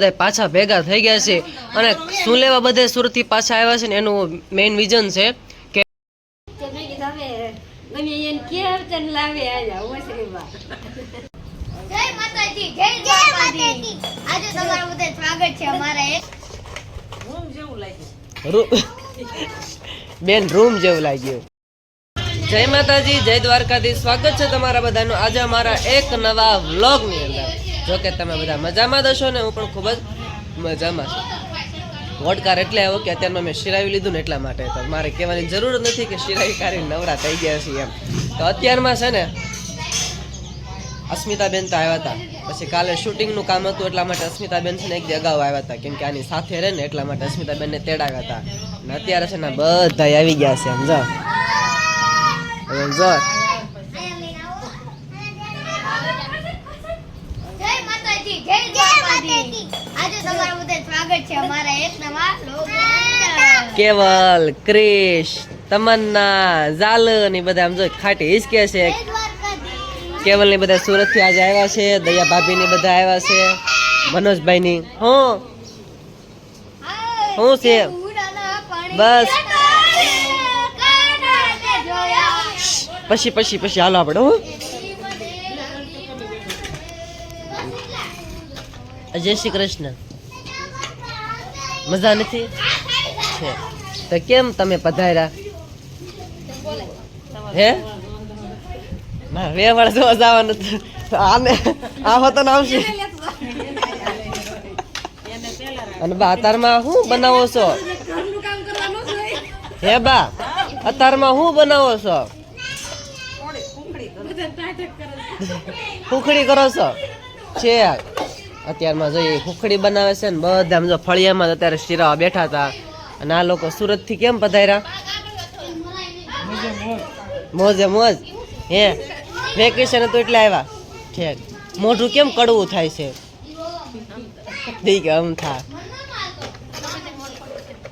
બધા પાછા ભેગા થઈ ગયા છે. અને શું લેવા બધે સુરતથી પાછા આવ્યા છે ને એનું મેઇન વિઝન છે કે બેન રૂમ જેવું લાગ્યું. જય માતાજી જય દ્વારકાધીશ. સ્વાગત છે તમારા બધાનું. આજે અમારા એક નવા વ્લોગની અંદર. જો કે તમે બધા મજામાં દશો ને, હું પણ ખૂબ જ મજામાં છું. વોડકાર એટલે આવ્યો કે અત્યારમાં મેં શિરાવી લીધું ને એટલા માટે. તો મારે કહેવાની જરૂર નથી કે શિરાવી કાઢી નવરા થઈ ગયા છીએ એમ. તો અત્યારમાં છે ને, અસ્મિતાબેન તો આવ્યા હતા. પછી કાલે શૂટિંગનું કામ હતું એટલા માટે અસ્મિતાબેન છે ને એક અગાઉ આવ્યા હતા. કેમ કે આની સાથે રહે ને એટલા માટે અસ્મિતાબેનને તેડાવ્યા હતા. અને અત્યારે છે ને બધા આવી ગયા છે, સમજો? સમજો જય માતાજી જય દ્વારકાધીશ આજે તમારું બધે સ્વાગત છે અમારા એક નવા vlog કેવલ ક્રિશ તમન્ના ઝાલની બધા આમ જો ખાટી હિસકે છે. કેવલની બધા સુરતથી આજે આવ્યા છે દયા ભાભી ની બધા આવ્યા છે મનોજભાઈ ની હું હું છે? બસ. પછી પછી પછી હાલો આપણે હું. જય શ્રી કૃષ્ણ. મજા નથી? છે. તો કેમ તમે પધાર્યા? હે? ના બે વર્ષ જોવા જવાનું. આને આ હોતો નામ આવશે. અને બા અતારમાં શું બનાવો છો? હે બા અતારમાં શું બનાવો છો? ખુખડી કરો છો? છે. અત્યારમાં જોઈએ ખુખડી બનાવે છે ને બધા જો ફળિયામાં તો અત્યારે શિરાવા બેઠા હતા. અને આ લોકો સુરતથી કેમ પધાર્યા? મોજે મોજ. હે? વેકેશન હતું એટલે આવ્યા. ઠેક મોઢું કેમ કડવું થાય છે? ઠીક આમ થા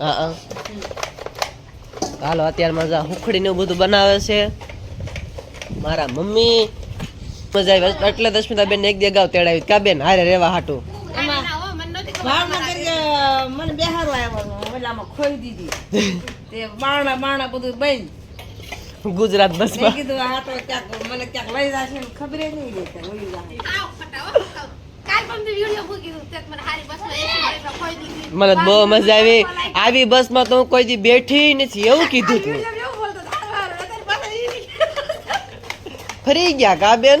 હા હાલો, અત્યારમાં જા હુખડી ને બધું બનાવે છે. મારા મમ્મી મજા આવી એટલે દસ્મિતા બેન એક દી અગાઉ તેડાવી. કા બેન હારે રેવા હાટું. મને બેહારો આવ્યો એટલે આમાં ખોઈ દીધી. તે બારણા બારણા બધું બંધ ગુજરાત મેં કીધું આ તો ક્યાંક મને ક્યાંક લઈ જશે ખબર ય નહીં રહી કે મને બહુ મજા આવી. આવી બસમાં તો હું કોઈ દી બેઠી નથી એવું કીધું તું. ફરી ગયા કા બેન?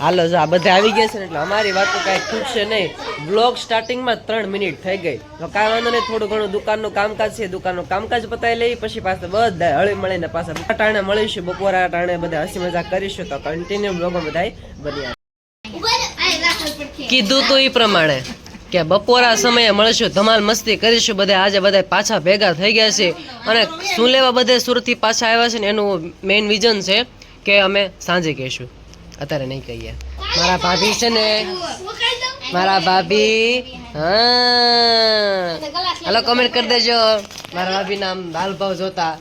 હાલો જો, આ બધા આવી ગયા છે ને એટલે અમારી વાતો કાંઈ ખૂટશે નહીં. બ્લોગ સ્ટાર્ટિંગમાં ત્રણ મિનિટ થઈ ગઈ. તો કાંઈ વાંધો નહીં, થોડું ઘણું દુકાનનું કામકાજ છે, દુકાનનું કામકાજ પતાવી લઈ પછી પાછા બધા હળી મળીને પાછા ટાણે મળીશું. બપોરા ટાણે બધા હસી મજા કરીશું, તો કન્ટિન્યુ બ્લોગ બધા બન્યા કીધું તો એ પ્રમાણે કે બપોરા સમયે મળીશું, ધમાલ મસ્તી કરીશું, બધા આજે બધા પાછા ભેગા થઈ ગયા છે. અને શું લેવા બધે સુરતથી પાછા આવ્યા છે ને, એનું મેઇન વિઝન છે કે અમે સાંજે કહીશું. અત્યારે નહીં કહીએ. મારા ભાભી છે ને મારા ભાભી હા. હાલો કમેન્ટ કરી દેજો. મારા ભાભી નામ દાલ ભાવ જોતા.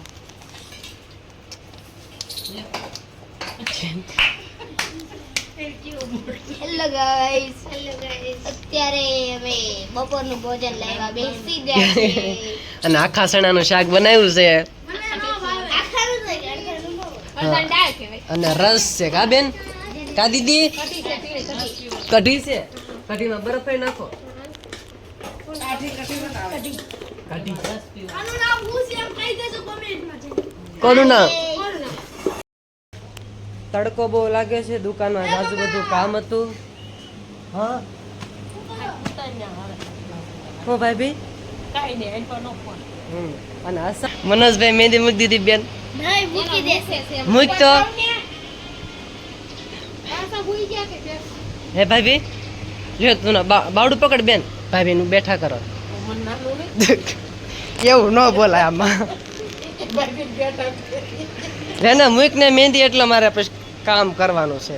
હેલો ગાઈસ હેલો ગાઈસ અત્યારે હવે બપોરનું ભોજન લાવ્યા બેસી ગયા છે અને આખા ચણાનું શાક બનાવ્યું છે. અને રસ છે કા બેન? કા દીદી? કઢી છે. કઢીમાં બરફ નાખો. કોનું નામ? તડકો બહુ લાગે છે દુકાનમાં આજુ બધું કામ હતું. હા? હો ભાઈ. અને મનોજભાઈ મહેંદી મૂકી દીધી બેન. નહીં, મૂક તો. હે ભાઈ ભી લ્યો તું બાવડું પકડ બેન. ભાભી નું બેઠા કરો. એવું ન બોલાય આમાં. ના ના મૂક ને મહેંદી એટલે મારે પછી કામ કરવાનું છે.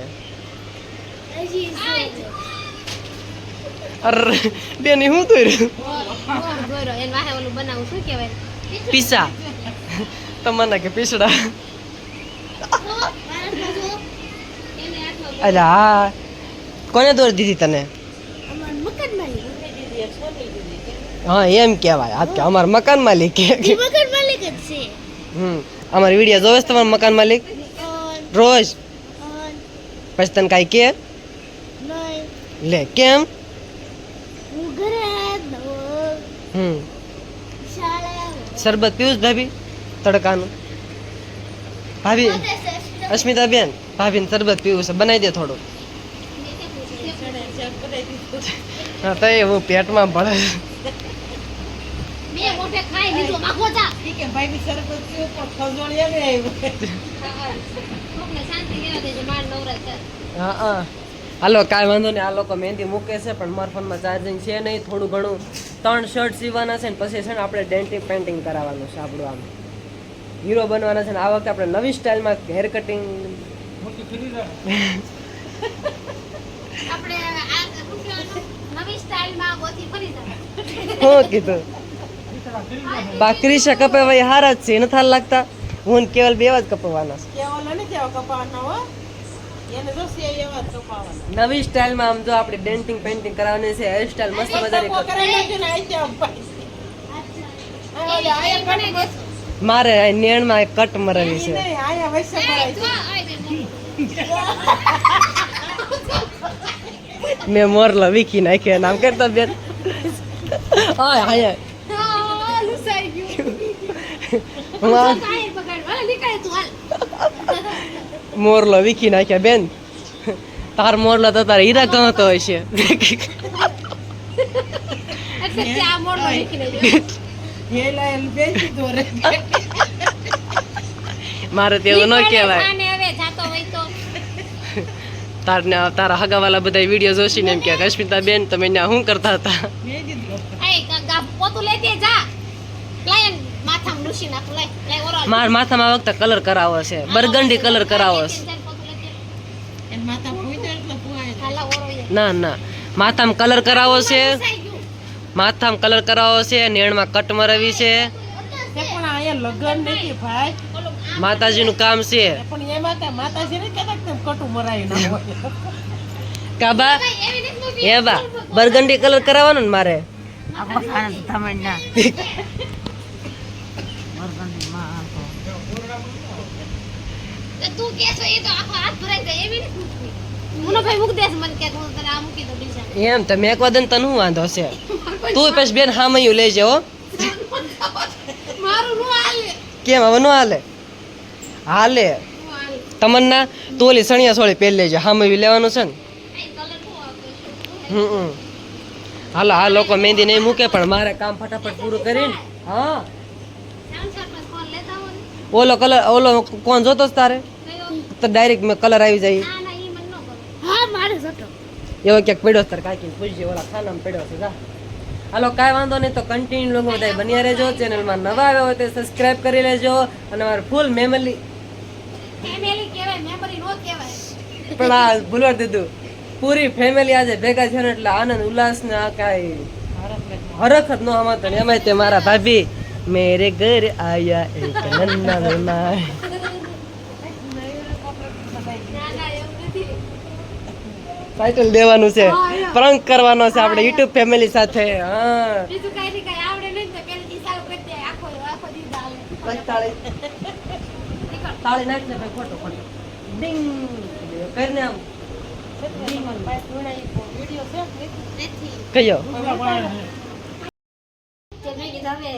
અરે બેન હું તો થયું ગોરો એને વાહે ઓલું બનાવું શું કહેવાય? પીસા. તમને કે પીસડા. અરે હા કોને દોરી દીધી તને? હા એમ કહેવાય. આ કે અમાર મકાન માલિક કે મકાન માલિક જ છે. હમ અમારી વીડિયો જોવે છે તમારા મકાન માલિક? રોજ? પછી તને કાંઈ કે? લે કેમ? હમ. શરબત પીવું ભાભી? તડકાનું. ભાભી અસ્મિતા બેન ભાભીને શરબત પીવું છે. બનાવી દે થોડું. હા તો એવું પેટમાં ભળે. હા હા. હાલો કાંઈ વાંધો નહીં. આ લોકો મહેંદી મૂકે છે પણ મારા ફોનમાં ચાર્જિંગ છે નહીં. થોડું ઘણું. ત્રણ શર્ટ સીવાના છે ને પછી છે ને આપણે ડેન્ટિંગ પેન્ટિંગ કરાવવાનું છે આપણું આમ. હીરો બનવાના છે ને આ વખતે આપણે નવી સ્ટાઇલમાં હેર કટિંગ શું કીધું બાકરી છે કપે ભાઈ હારા જ છે નથી હાલ લાગતા. હું કેવલ બે જ કપવાના હો. એને નવી સ્ટાઇલમાં આમ જો આપણે ડેન્ટિંગ પેન્ટિંગ કરાવવાની છે હેર સ્ટાઇલ મસ્ત મજાની મારે આ નેણમાં એક કટ મરેલી છે. મેં મોરલો વીખી નાખ્યો નામ કરતા બેન. આય. આય મોરલો વીખી નાખ્યા બેન. તાર મોરલો તો તારે હીરા ગણતો હોય છે. મારે તેવું ન કહેવાય. તારને તારા હગાવાલા બધા વીડિયો જોશીને એમ કે કશ્મિતા બેન તમે ત્યાં શું કરતા હતા? માર મારા માથામાં વખતે કલર કરાવો છે. બરગંડી કલર કરાવો છે. ના ના. માથામાં કલર કરાવો છે. માથામાં કલર કરાવો છે નેણમાં કટ મરાવી છે. માતાજી પણ અહીંયા લગન નથી ભાઈ. માતાજીનું કામ છે. ને ના કાબા એ બા બરગંડી કલર કરાવવાનો ને મારે? તું. કે એ તો આખો હાથ ભરાઈ જાય એવી નથી મુનો ભાઈ મૂક દેસ મને કે હું તને આ મૂકી દઉં બીજા. એમ તમે એક વાદન તને શું વાંધો છે? તું પછી બેન હામયું લઈ જાઓ મારું કેમ હવે ન હાલે? હાલે. તમન્ના તું ઓલી સણિયા સોળી પહેરી લેજે હામયું લેવાનું છે ને. હમ. હાલો આ લોકો મહેંદી નહીં મૂકે પણ મારે કામ ફટાફટ પૂરું કરીને હા. ઓલો કલર ઓલો કોણ જોતો છે તારે? તો ડાયરેક્ટ મેં કલર આવી જાય. ના ના ઈ મને ન કરો હા મારે જતો. એવો ક્યાંક પડ્યો તારે કાંઈક પૂછજે ઓલા ખાનામાં પડ્યો છે જા. હાલો કાંઈ વાંધો નહીં તો કન્ટિન્યુ લોકો બધા બન્યા રહેજો. ચેનલમાં નવા આવ્યા હોય તો સબસ્ક્રાઈબ કરી લેજો અને મારે ફૂલ મેમરી પણ આ ભૂલવા દીધું. પૂરી ફેમિલી આજે ભેગા છે ને એટલે આનંદ ઉલ્લાસ ને આ કાંઈ હરખ જ ન હમાતો ને. એમાંય તે મારા ભાભી મેરે ઘર આયા એક નન્ના મહેમાન ના ના એવું નથી ટાઇટલ દેવાનું છે. પ્રંક કરવાનો છે આપણે યુટ્યુબ ફેમિલી સાથે. હા. બીજું કાંઈ નહીં કાંઈ આવડે નહીં તો પેલી દી ચાલુ દે. આખો આખો દી ચાલે તાળી. તાળી નાખ ને ભાઈ ખોટો ખોટો. ડિંગ. કરીને આમ. કયો? તે મેં કીધું હવે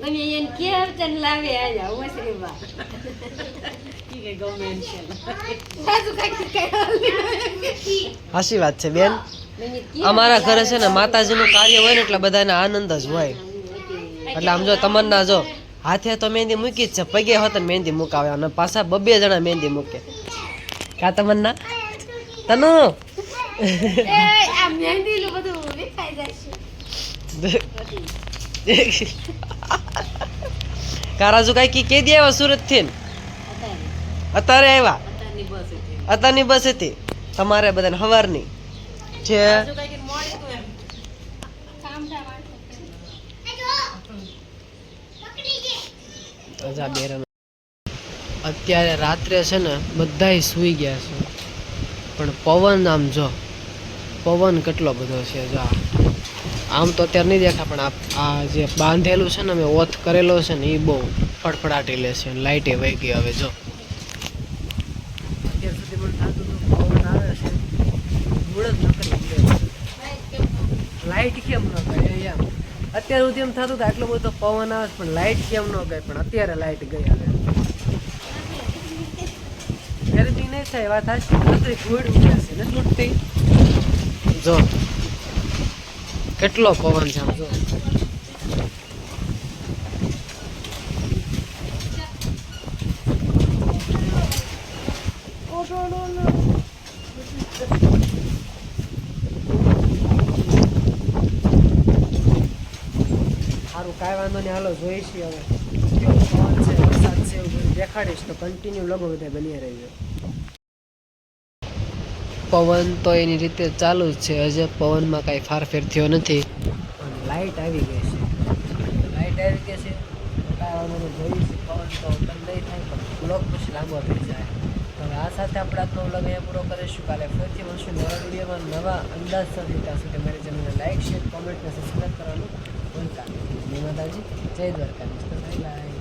ગમે એને કે તને લાવે આયા ઓસરીમાં બાજુ કાંઈક કાંઈ હાસી વાત છે બેન. અમારા ઘરે છે ને માતાજીનું કાર્ય હોય ને એટલે બધાને આનંદ જ હોય. એટલે આમ જો તમન્ના જો હાથે તો મહેંદી મૂકી જ છે પગે હોત ને મહેંદી મુકાવે અને પાછા બબે જણા મહેંદી મૂકે. કા તમન્ના? તનુ? કારાજુ કઈ કી કે દે આવ્યા સુરતથી અત્યારે. આવ્યા? અત્યારની બસ હતી? તમારે બધાને હવારની. જે અત્યારે રાત્રે છે ને બધાય સૂઈ ગયા છે. પણ પવન આમ જો, પવન કેટલો બધો છે જો આમ તો અત્યારે નહીં દેખા પણ આ જે બાંધેલું છે ને મેં ઓથ કરેલો છે ને એ બહુ ફડફડાટી લે છે. લાઇટે વહી ગઈ હવે જો અત્યાર સુધી મને થતું હતું પવન આવે છે મૂળ જ નકરી ઉડે છે. લાઇટ ગઈ એમ. અત્યાર સુધી એમ થતું હતું આટલો બધો પવન આવે પણ લાઇટ કેમ ન ગઈ પણ અત્યારે લાઇટ ગઈ આવે ગરમી નહીં થાય વાત હાચી ગુડ ઉઠાશે ને છે જો કેટલો પવન છે આમ જો. સારું કાંઈ વાંધો નહીં હાલો જોઈશી હવે. કેવો પવન છે વરસાદ છે એવું બધું દેખાડીશ તો કન્ટિન્યુ લગો બધા બની રહેજો. પવન તો એની રીતે ચાલુ જ છે હજે પવનમાં કાંઈ ફારફેર થયો નથી. પણ લાઇટ આવી ગઈ છે. લાઇટ આવી ગઈ છે કાંઈ વાંધો જોઈશું પવન તો બંધ નહીં થાય પણ બ્લોક પછી લાંબો થઈ જાય. તો આ સાથે આપણે આજનો અહીંયા પૂરો કરીશું. કાલે ફરીથી મળશું નવા વિડીયોમાં. નવા અંદાજ સાથે ત્યાં સુધી મારી ચેનલને લાઇક શેર કોમેન્ટ અને સબસ્ક્રાઈબ કરવાનું જય દ્વારકાધીશ. તો બાય બાય